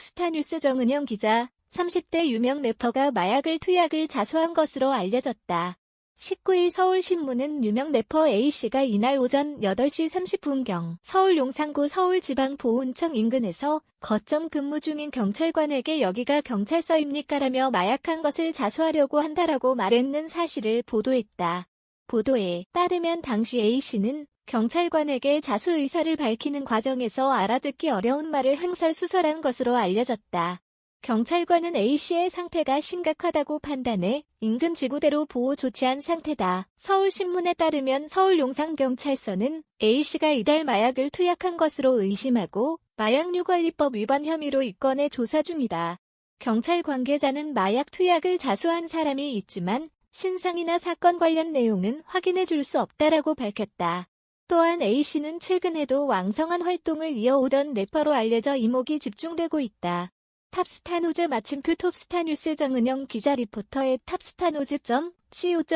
톱스타 뉴스 정은영 기자, 30대 유명 래퍼가 마약을 투약을 자수한 것으로 알려졌다. 19일 서울신문은 유명 래퍼 A씨가 이날 오전 8시 30분경 서울 용산구 서울지방보훈청 인근에서 거점 근무 중인 경찰관에게 여기가 경찰서입니까 라며 마약한 것을 자수하려고 한다라고 말했는 사실을 보도했다. 보도에 따르면 당시 A씨는 경찰관에게 자수 의사를 밝히는 과정에서 알아듣기 어려운 말을 흥설수설한 것으로 알려졌다. 경찰관은 A씨의 상태가 심각하다고 판단해 인근 지구대로 보호 조치한 상태다. 서울신문에 따르면 서울용산경찰서는 A씨가 이달 마약을 투약한 것으로 의심하고 마약류관리법 위반 혐의로 입건해 조사 중이다. 경찰 관계자는 마약 투약을 자수한 사람이 있지만 신상이나 사건 관련 내용은 확인해 줄 수 없다라고 밝혔다. 또한 A씨는 최근에도 왕성한 활동을 이어오던 래퍼로 알려져 이목이 집중되고 있다. 탑스타 노즈 마침표 톱스타 뉴스 정은영 기자 리포터의 탑스타 노즈.co.kr